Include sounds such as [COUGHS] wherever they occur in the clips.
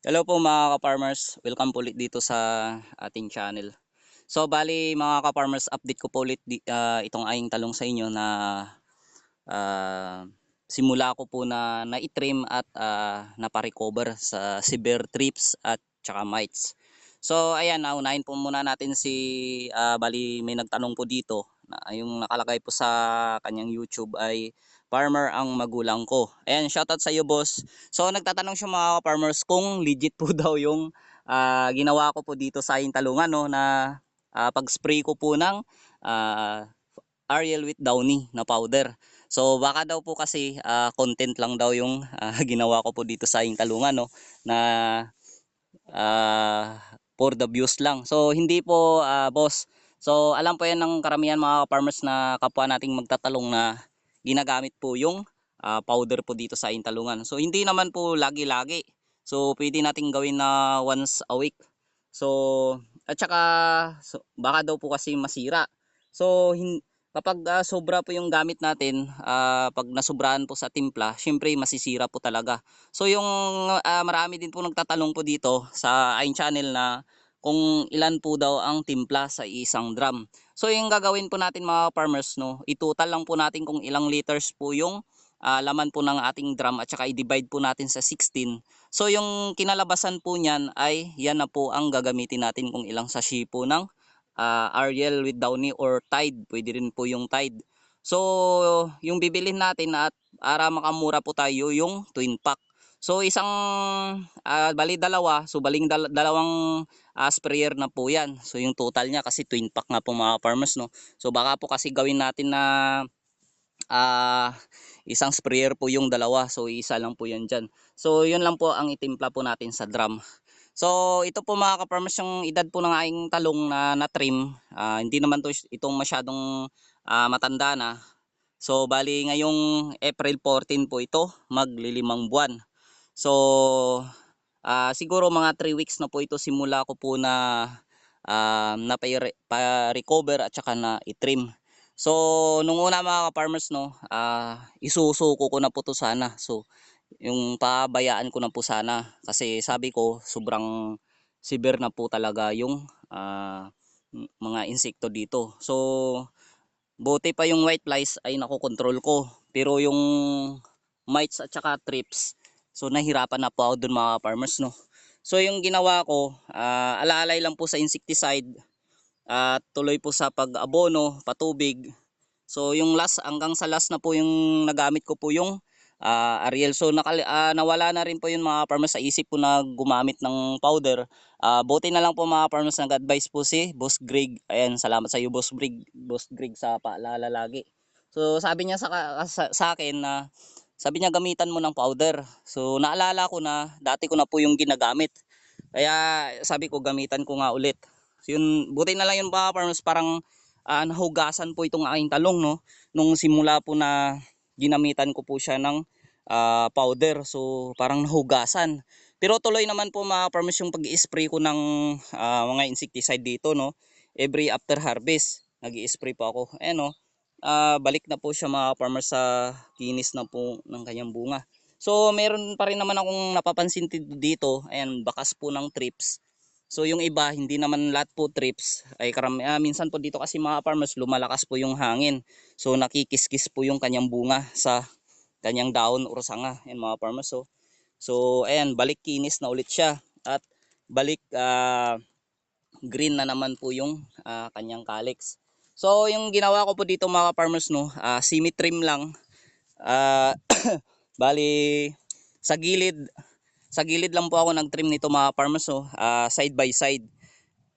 Hello po mga ka-farmers, welcome po ulit dito sa ating channel. So bali mga ka-farmers, update ko po ulit ah, itong aking talong sa inyo na ah, simula ko po na na-trim at ah, naparecover sa severe trips at tsaka mites. So ayan, naunahin po muna natin si, ah, bali may nagtanong po dito, na yung nakalagay po sa kanyang YouTube ay farmer ang magulang ko. Ayan, shoutout sa iyo boss. So nagtatanong siya mga farmers kung legit po [LAUGHS] daw yung ah, ginawa ko po dito sa aking talungan no na ah, pag-spray ko po ng ah, Ariel with Downy na powder. So baka daw po kasi ah, content lang daw yung ah, [LAUGHS] ginawa ko po dito sa aking talungan no na ah, for the views lang. So hindi po ah, boss. So alam po yan ng karamihan mga farmers na kapwa nating magtatalong na ginagamit po yung ah, powder po dito sa ating talungan. So hindi naman po lagi-lagi. So pwede nating gawin na once a week. So at saka so, baka daw po kasi masira. So hin- kapag ah, sobra po yung gamit natin, ah, pag nasubrahan po sa timpla, syempre masisira po talaga. So yung ah, marami din po nagtatanong po dito sa aking channel na kung ilan po daw ang timpla sa isang drum. So yung gagawin po natin mga farmers no, itutal lang po natin kung ilang liters po yung ah, laman po ng ating drum at saka i-divide po natin sa 16. So yung kinalabasan po niyan ay yan na po ang gagamitin natin kung ilang sachet po ng ah, Ariel with Downy or Tide. Pwede rin po yung Tide. So yung bibilin natin at para makamura po tayo yung twin pack. So isang ah, bali dalawa, so baling dal- dalawang ah, sprayer na po yan. So yung total niya kasi twin pack nga po mga farmers no. So baka po kasi gawin natin na ah, isang sprayer po yung dalawa. So isa lang po yan dyan. So yun lang po ang itimpla po natin sa drum. So ito po mga ka-farmers yung edad po ng aking talong na na-trim. Ah, hindi naman to itong masyadong ah, matanda na. So bali ngayong April 14 po ito, maglilimang buwan. So ah, siguro mga 3 weeks na po ito simula ko po na ah, na pa-recover at saka na i-trim. So nung una mga ka-farmers no, ah, isusuko ko na po to sana. So yung pabayaan ko na po sana kasi sabi ko sobrang severe na po talaga yung m- mga insekto dito. So buti pa yung white flies ay nakokontrol ko. Pero yung mites at saka trips, so nahirapan na po ako dun mga farmers no. So yung ginawa ko, ah, alalay lang po sa insecticide at tuloy po sa pag-abono, patubig. So yung last hanggang sa last na po yung nagamit ko po yung ah, Ariel. So ah, nawala na rin po yung mga farmers sa isip po na gumamit ng powder. Ah, buti na lang po mga farmers nag-advise po si Boss Greg. Ayan, salamat sa iyo Boss Greg, Boss Greg sa paalala lagi. So sabi niya sa, sa, sa akin na sabi niya gamitan mo ng powder. So naalala ko na dati ko na po yung ginagamit. Kaya sabi ko gamitan ko nga ulit. So, yun, buti na lang yun mga farmers parang ah, nahugasan po itong aking talong no. Nung simula po na ginamitan ko po siya ng ah, powder. So parang nahugasan. Pero tuloy naman po mga farmers yung pag-spray ko ng ah, mga insecticide dito no. Every after harvest, nag-spray po ako. Ayan no. Ah, balik na po siya mga farmers sa kinis na po ng kanyang bunga. So meron pa rin naman akong napapansin dito, ayan bakas po ng trips. So yung iba hindi naman lahat po trips ay karami ah, minsan po dito kasi mga farmers lumalakas po yung hangin. So nakikiskis po yung kanyang bunga sa kanyang daon or sanga ayan mga farmers. So so ayan balik kinis na ulit siya at balik ah, green na naman po yung ah, kanyang calyx. So yung ginawa ko po dito mga farmers no, ah, semi trim lang. Ah, [COUGHS] bali sa gilid sa gilid lang po ako nag-trim nito mga farmers no, ah, side by side.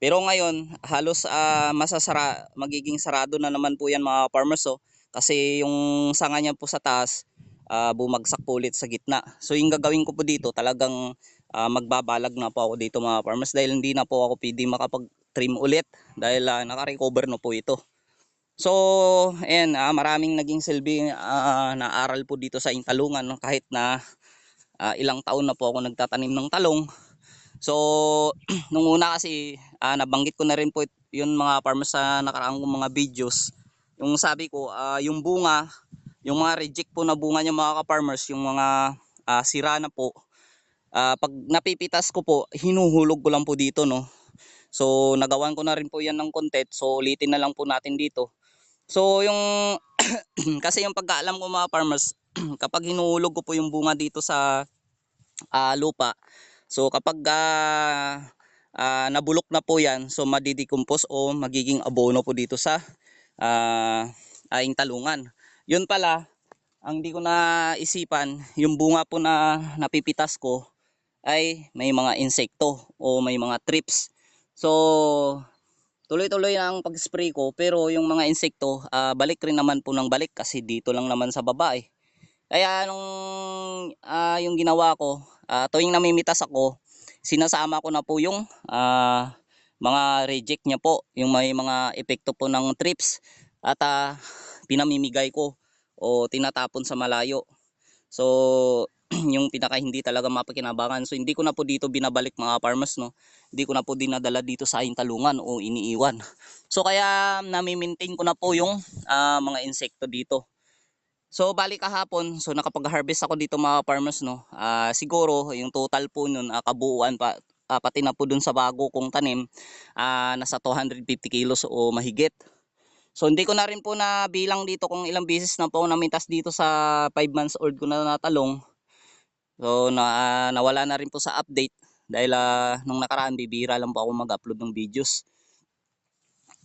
Pero ngayon, halos ah, masasara magiging sarado na naman po 'yan mga farmers oh. Kasi yung sanga niya po sa taas ah, bumagsak po ulit sa gitna. So yung gagawin ko po dito, talagang ah, magbabalag na po ako dito mga farmers dahil hindi na po ako pwede makapag-trim ulit dahil ah, naka-recover na po ito. So, ayan, ah, maraming naging silbi ah, na aral po dito sa Intalungan no? kahit na ah, ilang taon na po ako nagtatanim ng talong. So, [CLEARS THROAT] nung una kasi ah, nabanggit ko na rin po yun mga farmers sa nakaraang kong mga videos. Yung sabi ko, ah, yung bunga, yung mga reject po na bunga niya mga ka-farmers, yung mga ah, sira na po, ah, pag napipitas ko po, hinuhulog ko lang po dito no. So nagawan ko na rin po yan ng content. So ulitin na lang po natin dito. So yung [CLEARS THROAT] kasi yung pagkaalam ko mga farmers, [CLEARS THROAT] kapag hinuhulog ko po yung bunga dito sa ah, lupa. So kapag ah, ah, nabulok na po yan, so madidecompose o magiging abono po dito sa ah, aing talungan. Yun pala, ang di ko naisipan, yung bunga po na napipitas ko ay may mga insekto o may mga trips. So, tuloy-tuloy ang pag-spray ko pero yung mga insekto, ah, balik rin naman po ng balik kasi dito lang naman sa baba eh. Kaya nung ah, yung ginawa ko, ah, tuwing namimitas ako, sinasama ko na po yung ah, mga reject niya po, yung may mga epekto po ng trips at ah, pinamimigay ko o tinatapon sa malayo. So, [CLEARS THROAT] yung pinaka hindi talaga mapakinabangan. So, hindi ko na po dito binabalik mga farmers, no. Hindi ko na po dinadala dito sa aking talungan o iniiwan. So, kaya nami-maintain ko na po yung ah, mga insekto dito. So, balik kahapon, so nakapag-harvest ako dito mga farmers, no. Ah, siguro, yung total po nun, ah, kabuuan pa, ah, pati na po dun sa bago kong tanim, ah, nasa 250 kilos o mahigit. So hindi ko na rin po na bilang dito kung ilang beses na po namintas dito sa 5 months old ko na natalong. So na, nawala na rin po sa update dahil ah, nung nakaraan bibira lang po ako mag-upload ng videos.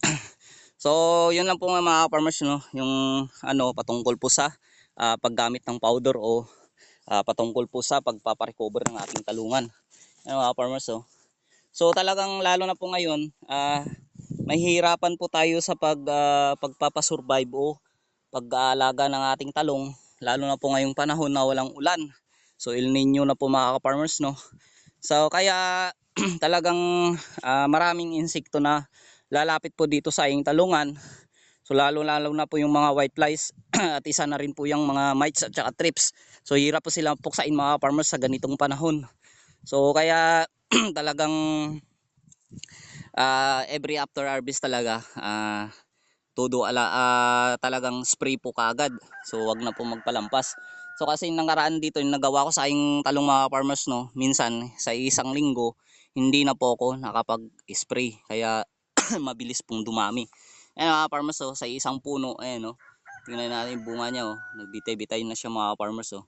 [CLEARS THROAT] so yun lang po nga mga farmers no, yung ano patungkol po sa ah, paggamit ng powder o ah, patungkol po sa pagpaparecover ng ating talungan. Ano mga farmers oh. So talagang lalo na po ngayon, ah mahihirapan po tayo sa pag ah, pagpapasurvive o pag-aalaga ng ating talong lalo na po ngayong panahon na walang ulan. So El Nino na po mga farmers no. So kaya [CLEARS THROAT] talagang ah, maraming insekto na lalapit po dito sa ating talungan. So lalo lalo na po yung mga white flies [CLEARS THROAT] at isa na rin po yung mga mites at saka trips. So hirap po silang puksain mga farmers sa ganitong panahon. So kaya [CLEARS THROAT] talagang ah, every after harvest talaga ah todo ala ah, talagang spray po kagad. So wag na po magpalampas. So kasi yung dito yung nagawa ko sa aking talong mga farmers no, minsan sa isang linggo hindi na po ako nakapag-spray kaya [CLEARS THROAT] mabilis pong dumami. Ayan mga farmers oh, sa isang puno ayan oh. Tingnan natin yung bunga niya oh, nagbitay-bitay na siya mga farmers oh.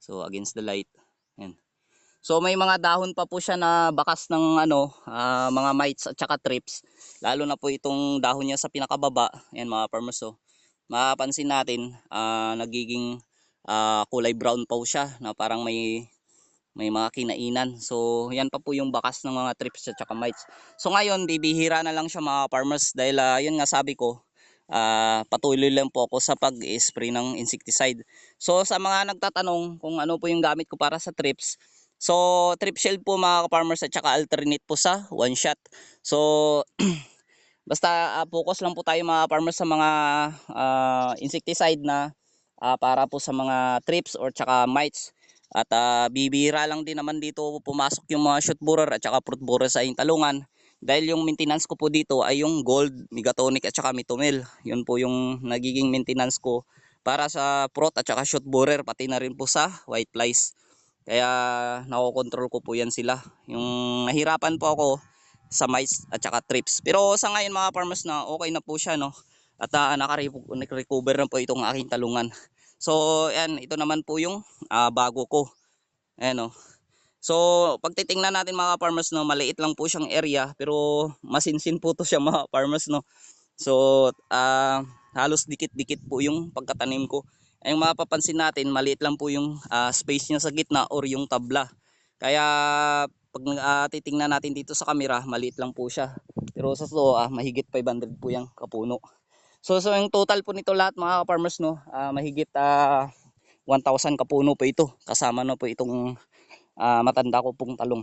So against the light. Ayan. So may mga dahon pa po siya na bakas ng ano, ah, mga mites at saka trips. Lalo na po itong dahon niya sa pinakababa. Ayan mga farmers oh. Mapapansin natin ah, nagiging ah, kulay brown pa po siya na parang may may mga kinainan. So yan pa po yung bakas ng mga trips at saka mites. So ngayon bibihira na lang siya mga farmers dahil ah, yun nga sabi ko ah, patuloy lang po ako sa pag-spray ng insecticide. So sa mga nagtatanong kung ano po yung gamit ko para sa trips, So, trip shield po mga farmers at saka alternate po sa one shot. So, [CLEARS THROAT] basta ah, focus lang po tayo mga farmers sa mga ah, insecticide na ah, para po sa mga trips or tsaka mites. At ah, bibira lang din naman dito pumasok yung mga shoot borer at saka fruit borer sa inyong talungan. Dahil yung maintenance ko po dito ay yung gold, megatonic at saka mitomil. Yun po yung nagiging maintenance ko para sa fruit at saka shoot borer pati na rin po sa white flies. Kaya nakokontrol ko po yan sila. Yung nahirapan po ako sa mice at saka trips. Pero sa ngayon mga farmers na okay na po siya no. At uh, nakarecover na po itong aking talungan. So yan, ito naman po yung ah, bago ko. Ayan o. So pag titingnan natin mga farmers no, maliit lang po siyang area pero masinsin po to siya mga farmers no. So ah, halos dikit-dikit po yung pagkatanim ko ang mapapansin natin maliit lang po yung ah, space niya sa gitna or yung tabla. Kaya pag uh, titingnan natin dito sa camera maliit lang po siya. Pero sa so ah, mahigit 500 po yung kapuno. So so yung total po nito lahat mga farmers no ah, mahigit ah, 1,000 kapuno po ito. Kasama na po itong ah, matanda ko pong talong.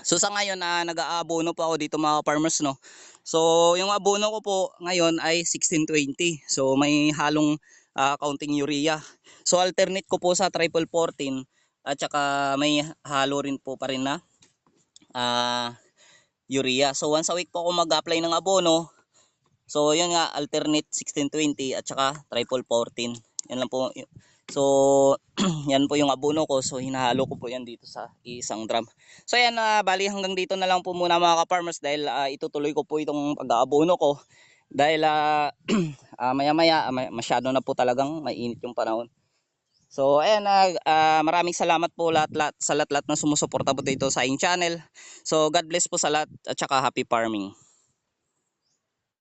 So sa ngayon na uh, nag-aabono po ako dito mga farmers no. So yung abono ko po ngayon ay 1620. So may halong uh, counting urea. So alternate ko po sa triple 14 at saka may halo rin po pa rin na uh, urea. So once a week po ako mag-apply ng abono. So yun nga alternate 1620 at saka triple 14. Yan lang po So, [CLEARS THROAT] yan po yung abono ko. So, hinahalo ko po yan dito sa isang drum. So, ayan, ah, bali hanggang dito na lang po muna mga ka-farmers dahil ah, itutuloy ko po itong pag-aabono ko. Dahil ah, [CLEARS THROAT] ah, maya-maya, ah, may- masyado na po talagang mainit yung panahon. So, ayan, ah, ah, maraming salamat po lahat-lahat sa lahat-lahat na sumusuporta po dito sa aking channel. So, God bless po sa lahat at saka happy farming.